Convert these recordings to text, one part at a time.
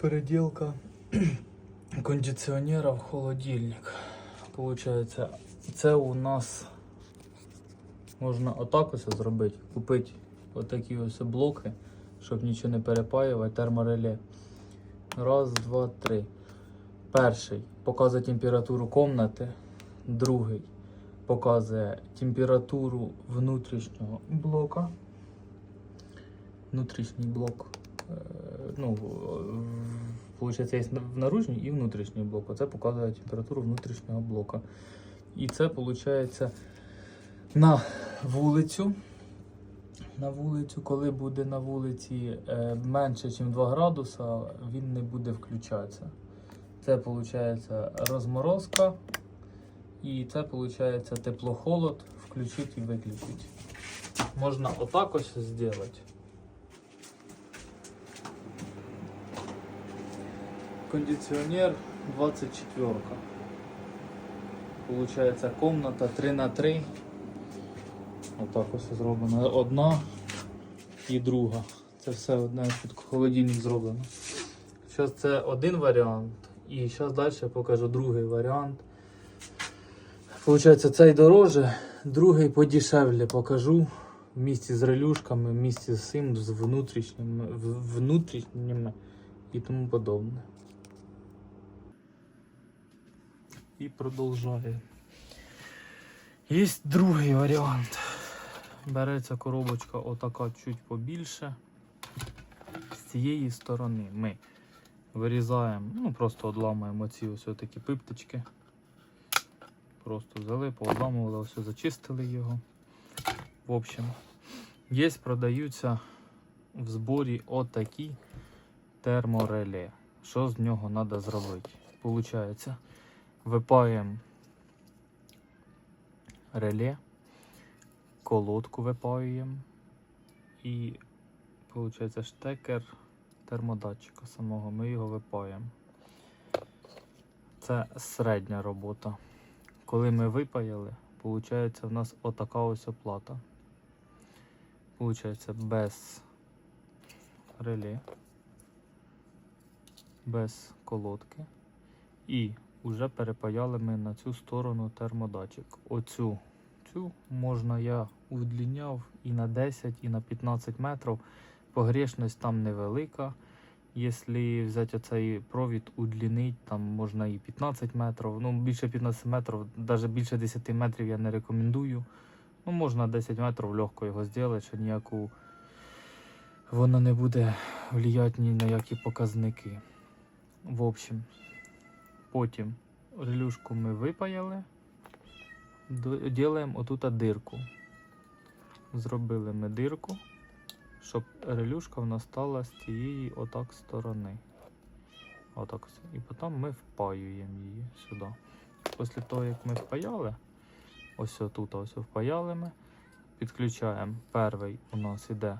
Переделка кондиціонера в холодильник. Получається, це у нас можна отак ось зробити. Купити отакі ось блоки, щоб нічого не перепаювати, термореле. Раз, два, три. Перший показує температуру кімнати. Другий показує температуру внутрішнього блока. Внутрішній блок. Е, Ну, виходить, є наружній і внутрішній блок. Оце показує температуру внутрішнього блока. І це виходить на вулицю. На вулицю, коли буде на вулиці е, менше, ніж 2 градуса, він не буде включатися. Це виходить розморозка. І це виходить тепло-холод, включити і виключити. Можна отак ось зробити. Кондиціонер 24. Получається комната 3 на 3 Отак ось зроблена. Одна і друга. Це все одне під холодильник зроблено. Зараз це один варіант. І зараз далі покажу другий варіант. Получається, цей дороже, другий подешевле покажу. В місті з релюшками, в місті з цим, з внутрішніми, внутрішніми і тому подобне. І продовжує. Є другий варіант. Береться коробочка отака чуть побільше. З цієї сторони ми вирізаємо, ну просто одламуємо ці ось такі пиптички. Просто взяли, поодламували, ось зачистили його. В общем, є, продаються в зборі отакі термореле. Що з нього треба зробити? Получається, випаємо реле, колодку випаюємо і виходить штекер термодатчика самого. Ми його випаємо. Це середня робота. Коли ми випаяли, виходить в нас отака ось оплата. Получається без реле, без колодки. І вже перепаяли ми на цю сторону термодатчик. Оцю цю можна я удліняв і на 10, і на 15 метрів. Погрешність там невелика. Якщо взяти оцей провід, удлінити, там можна і 15 метрів. Ну, більше 15 метрів, навіть більше 10 метрів я не рекомендую. Ну, можна 10 метрів легко його зробити, що ніяку воно не буде впливати ні на які показники. В общем, потім релюшку ми випаяли, робимо отут дирку. Зробили ми дирку щоб релюшка в нас стала з цієї отак сторони. Отак. І потім ми впаюємо її сюди. Після того, як ми впаяли, ось тут ось впаяли ми, підключаємо перший у нас іде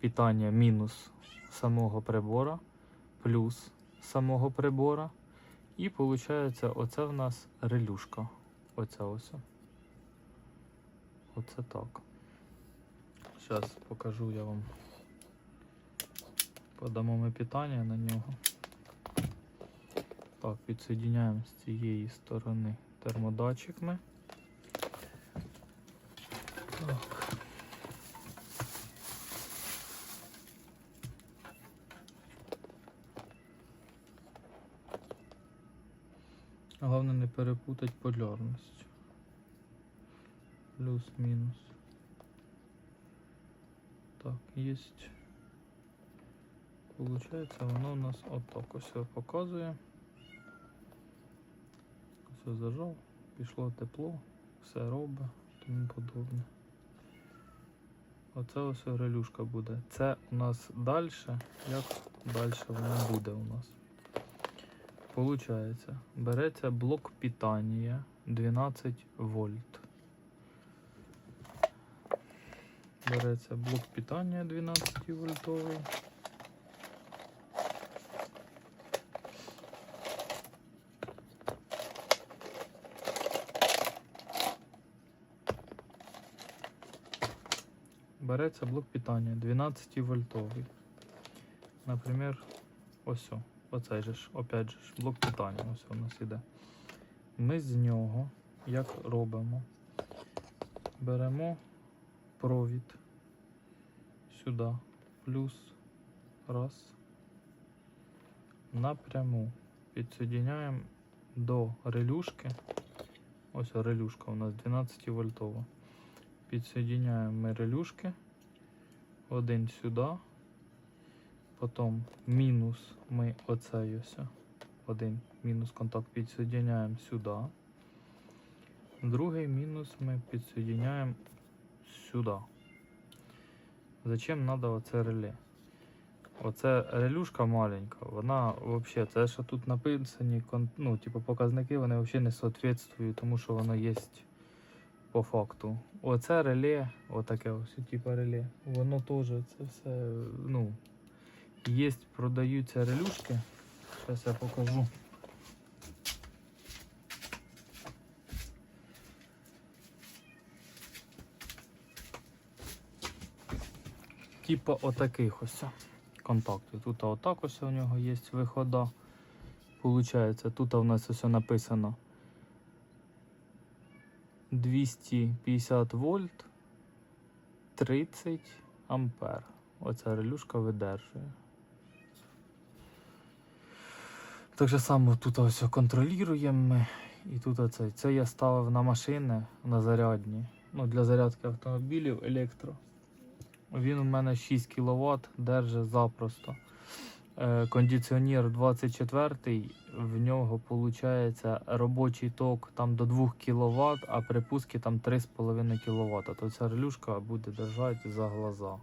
питання мінус самого прибора, плюс самого прибора. І виходить, оце в нас релюшка. Оце ось. Оце так. Зараз покажу я вам. Подамо ми питання на нього. Так, підсоединяємо з цієї сторони термодатчик ми. Так. Головне не перепутати полярність. Плюс-мінус. Так, есть. Получається, воно у нас отак ось показує. Все зажав, пішло тепло, все робить, тому подобне. Оце ось релюшка буде. Це у нас далі, як далі воно буде у нас. Получається, береться блок питання 12 вольт. Береться блок питання 12 вольтовий. Береться блок питання 12 вольтовий. Наприклад, ось. Оцей же ж, опять же ж, блок питання ось у нас іде. Ми з нього як робимо? Беремо провід сюди, плюс раз. Напряму підсоединяємо до релюшки. Ось релюшка у нас 12 вольтова. Підсоединяємо ми релюшки. Один сюди. Потім мінус ми оцей. Один мінус контакт підсоединяємо сюди. Другий мінус ми підсоединяємо сюди. Зачем треба оце реле? Оце релюшка маленька, вона взагалі, це що тут написані, ну, типу, показники, вони взагалі не соответствують тому, що воно є по факту. Оце реле, отаке ось, типу реле, воно теж це все, ну, є, продаються релюшки. Зараз я покажу. Типа отаких ось контактів. Тут отак ось у нього є вихода. Получається, тут у нас ось написано 250 вольт 30 ампер. Оця релюшка видержує. Так же само тут ось контролюємо ми. І тут оцей. Це я ставив на машини на зарядні. Ну, для зарядки автомобілів електро. Він у мене 6 кВт держить запросто. Е, кондиціонер 24 в нього виходить робочий ток там до 2 кВт, а при пуску там 3,5 кВт. То ця релюшка буде держати за глаза.